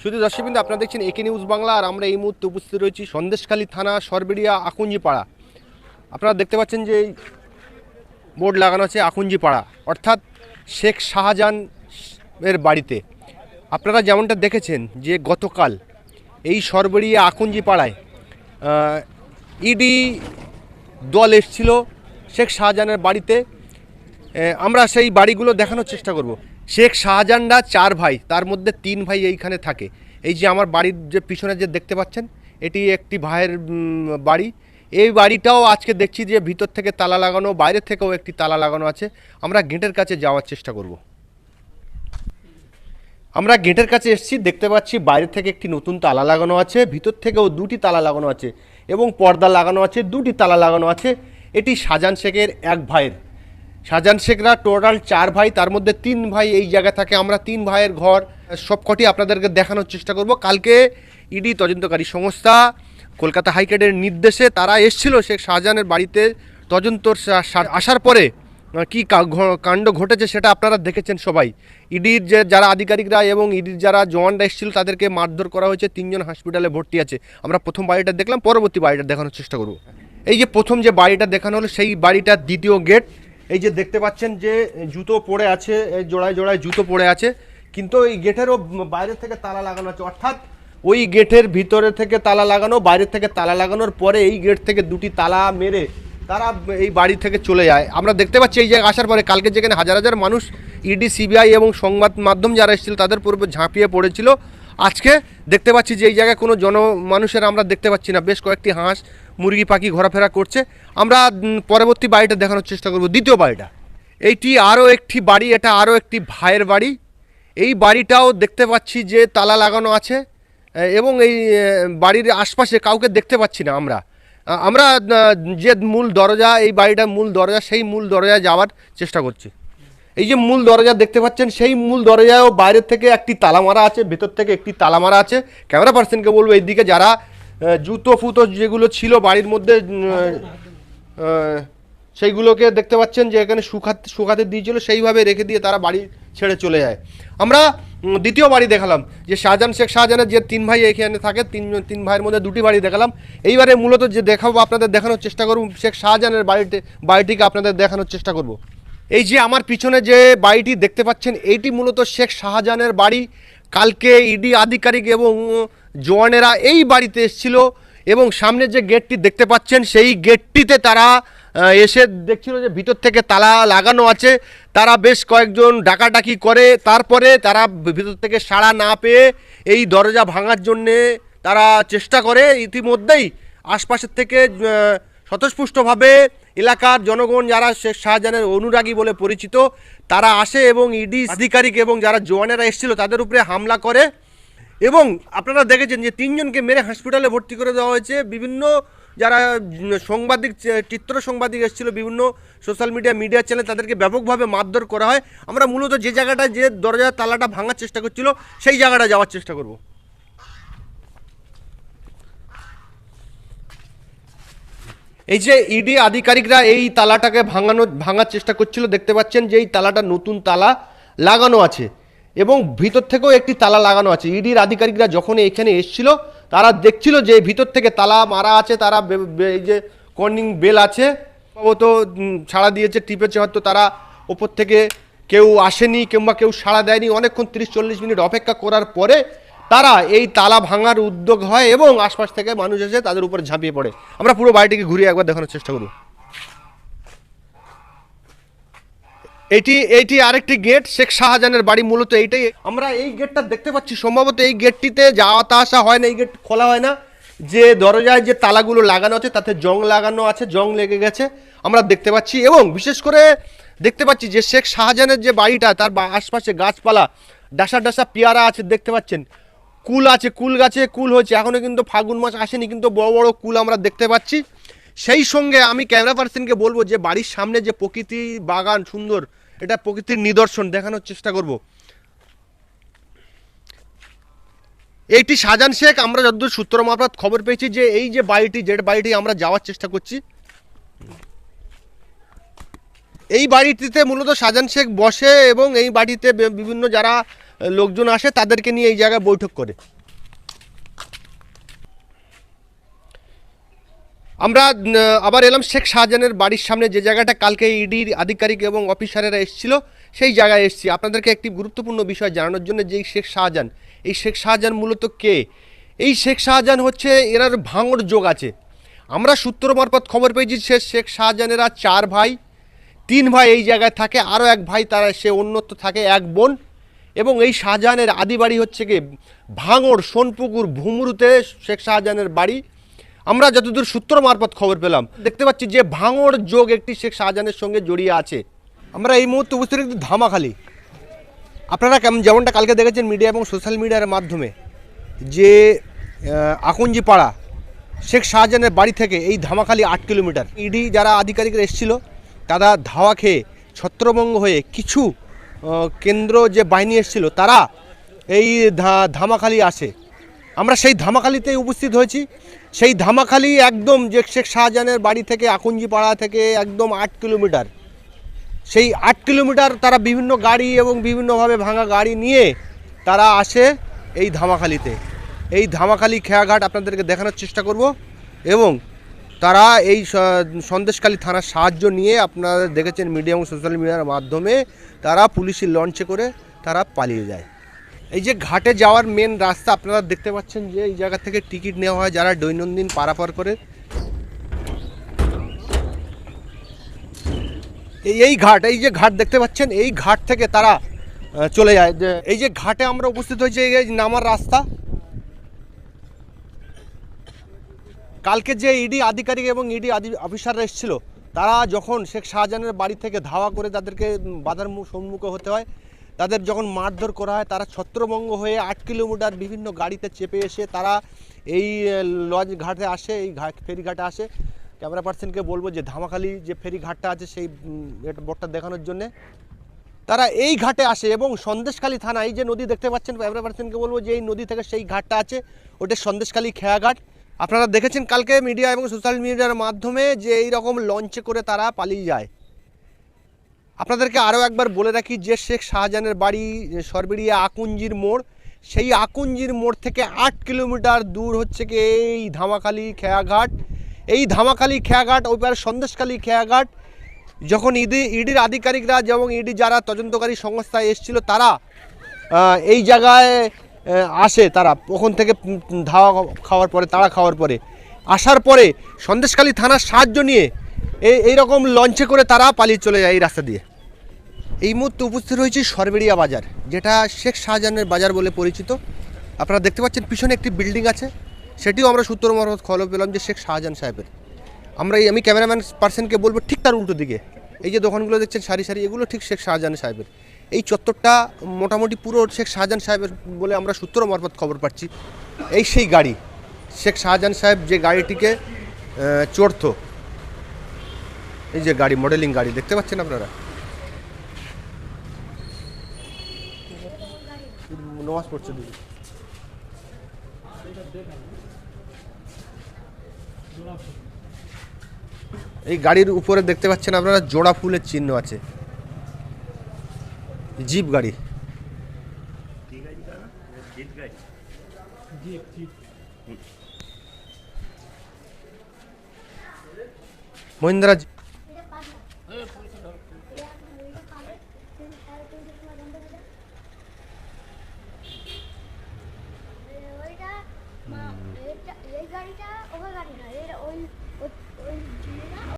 শুধু দর্শকবৃন্দ, আপনারা দেখছেন একে নিউজ বাংলা, আর আমরা এই মুহূর্তে উপস্থিত রয়েছি সন্দেশখালী থানা সরবেরিয়া আকুঞ্জিপাড়া। আপনারা দেখতে পাচ্ছেন যে বোর্ড লাগানো আছে আকুঞ্জিপাড়া, অর্থাৎ শেখ শাহজাহান এর বাড়িতে। আপনারা যেমনটা দেখেছেন যে গতকাল এই সরবরিয়া আকুঞ্জিপাড়ায় ইডি দল এসছিল শেখ শাহজাহানের বাড়িতে। আমরা সেই বাড়িগুলো দেখানোর চেষ্টা করব। শেখ শাহজাহানরা চার ভাই, তার মধ্যে তিন ভাই এইখানে থাকে। এই যে আমার বাড়ির যে পিছনে যে দেখতে পাচ্ছেন, এটি একটি ভাইয়ের বাড়ি। এই বাড়িটাও আজকে দেখছি যে ভিতর থেকে তালা লাগানো, বাইরে থেকেও একটি তালা লাগানো আছে। আমরা গেটের কাছে যাওয়ার চেষ্টা করব। আমরা গেটের কাছে এসেছি, দেখতে পাচ্ছি বাইরে থেকে একটি নতুন তালা লাগানো আছে, ভিতর থেকেও দুটি তালা লাগানো আছে এবং পর্দা লাগানো আছে, দুটি তালা লাগানো আছে। এটি শাহজাহান শেখের এক ভাইয়ের। শাহজাহান শেখরা টোটাল চার ভাই, তার মধ্যে তিন ভাই এই জায়গা থাকে। আমরা তিন ভাইয়ের ঘর সবকটি আপনাদেরকে দেখানোর চেষ্টা করব। কালকে ইডি তদন্তকারী সংস্থা কলকাতা হাইকোর্টের নির্দেশে তারা এসেছিল শেখ শাহজাহানের বাড়িতে তদন্তর আসার পরে কি কাণ্ড ঘটেছে সেটা আপনারা দেখেছেন সবাই। ইডির যে, যারা আধিকারিকরা এবং ইডির যারা জওয়ানরা এসেছিল তাদেরকে মারধর করা হয়েছে। তিনজন হসপিটালে ভর্তি আছে। আমরা প্রথম বাড়িটা দেখলাম, পরবর্তী বাড়িটা দেখানোর চেষ্টা করব। এই যে প্রথম যে বাড়িটা দেখানো হলো, সেই বাড়িটার দ্বিতীয় গেট। এই যে দেখতে পাচ্ছেন যে জুতো পড়ে আছে জোড়ায় জোড়ায় জুতো পড়ে আছে, কিন্তু এই গেটেরও বাইরে থেকে তালা লাগানো আছে। অর্থাৎ ওই গেটের ভিতরে থেকে তালা লাগানো বাইরে থেকে তালা লাগানোর পরে এই গেট থেকে দুটি তালা মেরে তারা এই বাড়ি থেকে চলে যায়। আমরা দেখতে পাচ্ছি এই জায়গায় আসার পরে কালকে যেখানে হাজার হাজার মানুষ, ইডি, সিবিআই এবং সংবাদ মাধ্যম যারা এসেছিল তাদের পূর্বে ঝাঁপিয়ে পড়েছিল। আজকে দেখতে পাচ্ছি যে এই জায়গায় কোনো জন মানুষের আমরা দেখতে পাচ্ছি না। বেশ কয়েকটি হাঁস, মুরগি, পাখি ঘোরাফেরা করছে। আমরা পরবর্তী বাড়িটা দেখানোর চেষ্টা করব। দ্বিতীয় বাড়িটা। এইটি আরও একটি বাড়ি, এটা আরও একটি ভাইয়ের বাড়ি। এই বাড়িটাও দেখতে পাচ্ছি যে তালা লাগানো আছে। এবং এই বাড়ির আশপাশে কাউকে দেখতে পাচ্ছি না আমরা। আমরা যে মূল দরজা, এই বাড়িটার মূল দরজা, সেই মূল দরজায় যাওয়ার চেষ্টা করছি। এই যে মূল দরজা দেখতে পাচ্ছেন, সেই মূল দরজায়ও বাইরের থেকে একটি তালা মারা আছে, ভেতর থেকে একটি তালা মারা আছে। ক্যামেরা পার্সনকে বলব এইদিকে যারা জুতো ফুতো যেগুলো ছিল বাড়ির মধ্যে সেইগুলোকে দেখতে পাচ্ছেন যে এখানে শুকাতে শুকাতে দিয়েছিল, সেইভাবে রেখে দিয়ে তারা বাড়ি ছেড়ে চলে যায়। আমরা দ্বিতীয় বাড়ি দেখালাম, যে শাহজাহান শেখ শাহজাহানের যে তিন ভাই এখানে থাকে, তিন তিন ভাইয়ের মধ্যে দুটি বাড়ি দেখালাম। এইবারে মূলত যে দেখাবো, আপনাদের দেখানোর চেষ্টা করব, শেখ শাহজাহানের বাড়িতে বাড়িটিকে আপনাদের দেখানোর চেষ্টা করব। এই যে আমার পিছনে যে বাড়িটি দেখতে পাচ্ছেন এইটি মূলত শেখ শাহজাহানের বাড়ি। কালকে ইডি আধিকারিক এবং জওয়ানেরা এই বাড়িতে এসেছিল এবং সামনে যে গেটটি দেখতে পাচ্ছেন, সেই গেটটিতে তারা এসে দেখছিল যে ভিতর থেকে তালা লাগানো আছে। তারা বেশ কয়েকজন ডাকাডাকি করে, তারপরে তারা ভিতর থেকে সাড়া না পেয়ে এই দরজা ভাঙার জন্যে তারা চেষ্টা করে। ইতিমধ্যেই আশপাশের থেকে স্বতঃস্পুষ্টভাবে এলাকার জনগণ যারা শেখ শাহজাহানের অনুরাগী বলে পরিচিত, তারা আসে এবং ইডি আধিকারিক এবং যারা জওয়ানেরা এসেছিল তাদের উপরে হামলা করে। এবং আপনারা দেখেছেন যে তিনজনকে মেরে হসপিটালে ভর্তি করে দেওয়া হয়েছে। বিভিন্ন যারা সাংবাদিক চিত্র সাংবাদিক এসেছিল, বিভিন্ন সোশ্যাল মিডিয়া মিডিয়া চ্যানেল তাদেরকে ব্যাপকভাবে মারধর করা হয়। আমরা মূলত যে জায়গাটায় যে দরজার তালাটা ভাঙার চেষ্টা করছিল, সেই জায়গাটা যাওয়ার চেষ্টা করব। এই যে ইডি আধিকারিকরা এই তালাটাকে ভাঙানো, ভাঙার চেষ্টা করছিল, দেখতে পাচ্ছেন যে এই তালাটা নতুন তালা লাগানো আছে এবং ভিতর থেকেও একটি তালা লাগানো আছে। ইডির আধিকারিকরা যখন এখানে এসছিল, তারা দেখছিল যে ভিতর থেকে তালা মারা আছে, তারা এই যে কর্নিং বেল আছে তো সাড়া দিয়েছে, টিপেছে, হয়তো তারা ওপর থেকে কেউ আসেনি কিংবা কেউ সাড়া দেয়নি। অনেকক্ষণ তিরিশ চল্লিশ মিনিট অপেক্ষা করার পরে তারা এই তালা ভাঙার উদ্যোগ হয় এবং আশপাশ থেকে মানুষ এসে তাদের উপরে ঝাঁপিয়ে পড়ে। আমরা পুরো বাড়িটিকে ঘুরিয়ে একবার দেখানোর চেষ্টা করব। এটি এটি আরেকটি গেট, শেখ শাহজাহানের বাড়ি মূলত এইটাই। আমরা এই গেটটা দেখতে পাচ্ছি, সম্ভবত এই গেটটিতে যাওয়া আসা হয় না, এই গেট খোলা হয় না। যে দরজায় যে তালাগুলো লাগানো আছে, তাতে জং লাগানো আছে, জং লেগে গেছে। আমরা দেখতে পাচ্ছি এবং বিশেষ করে দেখতে পাচ্ছি যে শেখ শাহজাহানের যে বাড়িটা, তার আশপাশে গাছপালা ডাসা ডাসা পেয়ারা আছে, দেখতে পাচ্ছেন। কুল আছে, কুল গাছে কুল হয়েছে। এখনও কিন্তু ফাগুন মাস আসেনি, কিন্তু বড় বড় কুল আমরা দেখতে পাচ্ছি। সেই সঙ্গে আমি ক্যামেরা পার্সনকে বলব যে, বাড়ির সামনে যে প্রকৃতি বাগান সুন্দর, এটা প্রকৃতির নিদর্শন, দেখানোর চেষ্টা করব। এইটি শাহজাহান শেখ, আমরা যতদূর সূত্র মারফত খবর পেয়েছি যে, এই যে বাড়িটি যে বাড়িটি আমরা যাওয়ার চেষ্টা করছি। এই বাড়িটিতে মূলত শাহজাহান শেখ বসে এবং এই বাড়িতে বিভিন্ন যারা লোকজন আসে, তাদেরকে নিয়ে এই জায়গায় বৈঠক করে। আমরা আবার এলাম শেখ শাহজাহানের বাড়ির সামনে। যে জায়গাটা কালকে ইডির আধিকারিক এবং অফিসারেরা এসেছিল, সেই জায়গায় এসেছি। আপনাদেরকে একটি গুরুত্বপূর্ণ বিষয় জানানোর জন্য যে শেখ শাহজাহান, এই শেখ শাহজাহান মূলত কে? এই শেখ শাহজাহান হচ্ছে এনার ভাঙড় যোগ আছে। আমরা সূত্র মারফত খবর পেয়েছি সে শেখ শাহজাহানেরা চার ভাই, তিন ভাই এই জায়গায় থাকে, আরও এক ভাই তারা, সে অন্যত্র থাকে, এক বোন। এবং এই শাহজাহানের আদি বাড়ি হচ্ছে কি? ভাঙড়, সোনপুকুর, ভুমরুতে শেখ শাহজাহানের বাড়ি। আমরা যতদূর সূত্র মারফত খবর পেলাম, দেখতে পাচ্ছি যে ভাঙড় যোগ একটি শেখ শাহজাহানের সঙ্গে জড়িয়ে আছে। আমরা এই মুহূর্তে উপস্থিত একটি ধামাখালি। আপনারা কেমন, যেমনটা কালকে দেখেছেন মিডিয়া এবং সোশ্যাল মিডিয়ার মাধ্যমে, যে আকঞ্জি পাড়া শেখ শাহজাহানের বাড়ি থেকে এই ধামাখালি আট কিলোমিটার। ইডি যারা আধিকারিকরা এসেছিল, তারা ধাওয়া খেয়ে ছত্রভঙ্গ হয়ে কিছু কেন্দ্র যে বাহিনী এসেছিল, তারা এই ধামাখালি আসে। আমরা সেই ধামাখালিতেই উপস্থিত হয়েছি। সেই ধামাখালি একদম যে শেখ শাহজাহানের বাড়ি থেকে আকঞ্জি পাড়া থেকে একদম আট কিলোমিটার। সেই আট কিলোমিটার তারা বিভিন্ন গাড়ি এবং বিভিন্নভাবে ভাঙা গাড়ি নিয়ে তারা আসে এই ধামাখালিতে। এই ধামাখালি খেয়াঘাট আপনাদেরকে দেখানোর চেষ্টা করব এবং তারা এই স- সন্দেশখালী থানার সাহায্য নিয়ে আপনারা দেখেছেন মিডিয়া এবং সোশ্যাল মিডিয়ার মাধ্যমে তারা পুলিশি লঞ্চে করে তারা পালিয়ে যায়। এই যে ঘাটে যাওয়ার মেন রাস্তা আপনারা দেখতে পাচ্ছেন যে এই জায়গা থেকে টিকিট নেওয়া হয় যারা দৈনন্দিন পারাপার করে। এই ঘাট, এই যে ঘাট দেখতে পাচ্ছেন, এই ঘাট থেকে তারা চলে যায়। এই যে ঘাটে আমরা উপস্থিত হয়েছি, এই নামার রাস্তা কালকে যে ইডি আধিকারিক এবং ইডি অফিসাররা এসেছিল, তারা যখন শেখ শাহজাহানের বাড়ি থেকে ধাওয়া করে তাদেরকে বাধার সম্মুখ হতে হয়, তাদের যখন মারধর করা হয়, তারা ছত্রভঙ্গ হয়ে আট কিলোমিটার বিভিন্ন গাড়িতে চেপে এসে তারা এই লজ ঘাটে আসে, এই ঘাট ফেরিঘাটে আসে। ক্যামেরা পার্সনকে বলব যে ধামাখালি যে ফেরি ঘাটটা আছে, সেই বোটটা দেখানোর জন্যে, তারা এই ঘাটে আসে এবং সন্দেশখালী থানা, এই যে নদী দেখতে পাচ্ছেন, ক্যামেরা পার্সনকে বলব যে এই নদী থেকে সেই ঘাটটা আছে, ওটা সন্দেশখালী খেয়াঘাট। আপনারা দেখেছেন কালকে মিডিয়া এবং সোশ্যাল মিডিয়ার মাধ্যমে যে এই রকম লঞ্চে করে তারা পালিয়ে যায়। আপনাদেরকে আরও একবার বলে রাখি, যে শেখ শাহজাহানের বাড়ি সরবেরিয়া আকুঞ্জির মোড়, সেই আকুঞ্জির মোড় থেকে আট কিলোমিটার দূর হচ্ছে কি এই ধামাখালি খেয়াঘাট। এই ধামাখালি খেয়াঘাট ওইবার সন্দেশখালী খেয়াঘাট, যখন ইডি ইডির আধিকারিকরা যেমন ইডি যারা তদন্তকারী সংস্থায় এসেছিল, তারা এই জায়গায় আসে তারা। ওখান থেকে ধাওয়া খাওয়ার পরে তারা খাওয়ার পরে। আসার পরে সন্দেশখালী থানার সাহায্য নিয়ে এই এইরকম লঞ্চে করে তারা পালিয়ে চলে যায় এই রাস্তা দিয়ে। এই মুহূর্তে উপস্থিত রয়েছে সরবেরিয়া বাজার, যেটা শেখ শাহজাহানের বাজার বলে পরিচিত। আপনারা দেখতে পাচ্ছেন পিছনে একটি বিল্ডিং আছে। সেটিও আমরা সূত্র মারফত খবর পেলাম যে শেখ শাহজাহান সাহেবের। আমরা এই, আমি ক্যামেরাম্যান পার্সনকে বলব ঠিক তার উল্টো দিকে। এই যে দোকানগুলো দেখছেন সারি সারি, এগুলো ঠিক শেখ শাহজাহান সাহেবের। এই চত্বরটা মোটামুটি পুরো শেখ শাহজাহান সাহেবের বলে আমরা সূত্র মারফত খবর পাচ্ছি। এই সেই গাড়ি, শেখ শাহজাহান সাহেব যে গাড়িটিকে চড়তো। এই যে গাড়ি মডেলিং গাড়ি, দেখতে পাচ্ছেন আপনারা? নমাজ পড়ছে দিদি এই গাড়ির উপরে দেখতে পাচ্ছেন আপনারা, জোড়া ফুলের চিহ্ন আছে। জিপ গাড়ি। মহিন্দ্রা